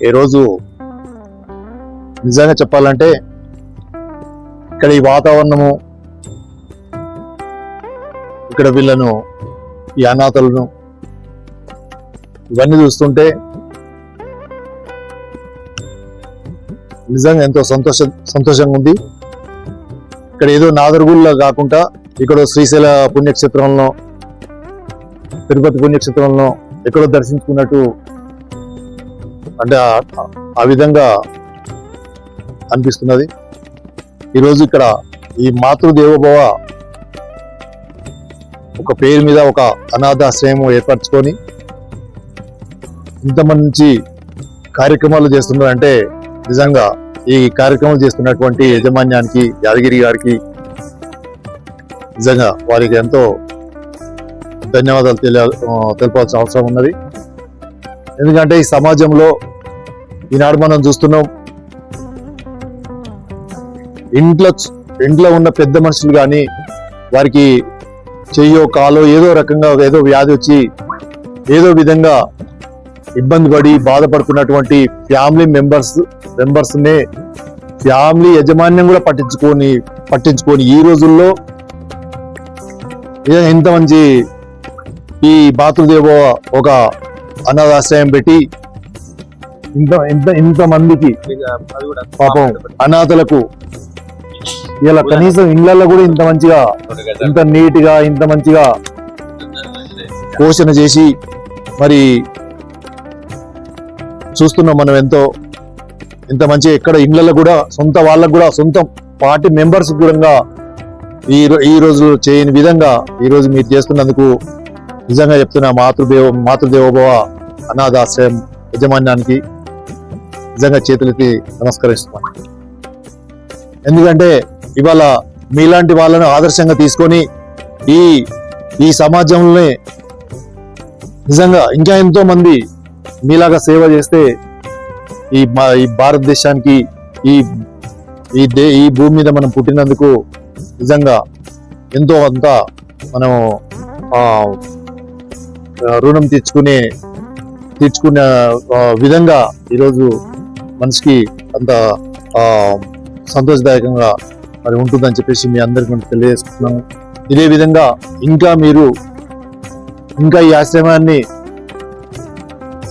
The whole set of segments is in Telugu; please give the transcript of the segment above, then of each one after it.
ఈరోజు నిజంగా చెప్పాలంటే ఇక్కడ ఈ వాతావరణము ఇక్కడ వీళ్ళను ఈ అనాథలను ఇవన్నీ చూస్తుంటే నిజంగా ఎంతో సంతోష సంతోషంగా ఉంది. ఇక్కడ ఏదో నాదర్గుల్లో కాకుండా ఇక్కడ శ్రీశైల పుణ్యక్షేత్రంలో తిరుపతి పుణ్యక్షేత్రంలో ఎక్కడో దర్శించుకున్నట్టు అంటే ఆ- విధంగా అనిపిస్తున్నది. ఈరోజు ఇక్కడ ఈ మాతృదేవోభవ ఒక పేరు మీద ఒక అనాథాశ్రయం ఏర్పరచుకొని ఇంత మంచి కార్యక్రమాలు చేస్తున్నారంటే నిజంగా ఈ కార్యక్రమాలు చేస్తున్నటువంటి యజమాన్యానికి యాదగిరి గారికి నిజంగా వారికి ఎంతో ధన్యవాదాలు తెలియ తెలపాల్సిన అవసరం ఉన్నది. ఎందుకంటే ఈ సమాజంలో ఈనాడు మనం చూస్తున్నాం ఇంట్లో ఇంట్లో ఉన్న పెద్ద మనుషులు కానీ వారికి చెయ్యో కాలో ఏదో రకంగా ఏదో వ్యాధి వచ్చి ఏదో విధంగా ఇబ్బంది పడి బాధపడుతున్నటువంటి ఫ్యామిలీ మెంబర్స్ మెంబర్స్నే ఫ్యామిలీ యజమాన్యం కూడా పట్టించుకొని పట్టించుకొని ఈ రోజుల్లో ఏ- ఇంత మంచి ఈ బాతృదేవో ఒక అనాథాశ్రయం పెట్టి ఇంత ఇంత ఇంత మందికి పాపం అనాథలకు ఇలా కనీసం ఇళ్ళలో కూడా ఇంత మంచిగా ఇంత నీట్గా ఇంత మంచిగా పోషణ చేసి మరి చూస్తున్నాం మనం ఎంతో. ఇంత మంచి ఎక్కడ ఇళ్ళలో కూడా సొంత వాళ్ళకు కూడా సొంత పార్టీ మెంబర్స్ కూడా ఈ ఈ రోజు చేయని విధంగా ఈ రోజు మీరు చేస్తున్నందుకు నిజంగా చెప్తున్నా మాతృదేవ మాతృదేవోభవ అనాథాశ్రయం యజమాన్యానికి నిజంగా చేతులెత్తి నమస్కరిస్తున్నాను ఎందుకంటే ఇవాళ మీలాంటి వాళ్ళను ఆదర్శంగా తీసుకొని ఈ ఈ సమాజంలోనే నిజంగా ఇంకా ఎంతో మంది మీలాగా సేవ చేస్తే ఈ మా- ఈ భారతదేశానికి ఈ ఈ దే ఈ భూమి మీద మనం పుట్టినందుకు నిజంగా ఎంతో అంత మనం రుణం తీర్చుకునే తీర్చుకునే విధంగా ఈరోజు మనసుకి అంత సంతోషదాయకంగా మరి ఉంటుందని చెప్పేసి మీ అందరికీ మేము తెలియజేసుకుంటున్నాము ఇదే విధంగా ఇంకా మీరు ఇంకా ఈ ఆశ్రమాన్ని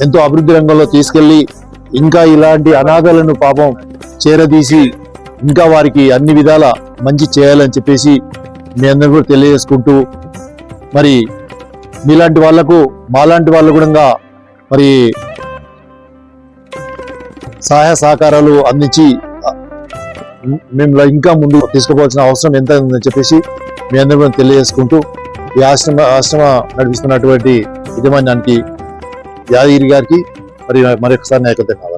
ఎంతో అభివృద్ధి రంగంలో తీసుకెళ్ళి ఇంకా ఇలాంటి అనాథలను పాపం చేరదీసి ఇంకా వారికి అన్ని విధాల మంచి చేయాలని చెప్పేసి మీ అందరూ కూడా తెలియజేసుకుంటూ మరి మీలాంటి వాళ్ళకు మాలాంటి వాళ్ళు కూడా మరి సహాయ సహకారాలు అందించి మేము ఇంకా ముందు తీసుకోవాల్సిన అవసరం ఎంత ఉందని చెప్పేసి మీ అందరూ తెలియజేసుకుంటూ ఈ ఆశ్రమ ఆశ్రమ నడిపిస్తున్నటువంటి యజమాన్యానికి యాదగిరి గారికి మరి మరొకసారి నాయకత్వం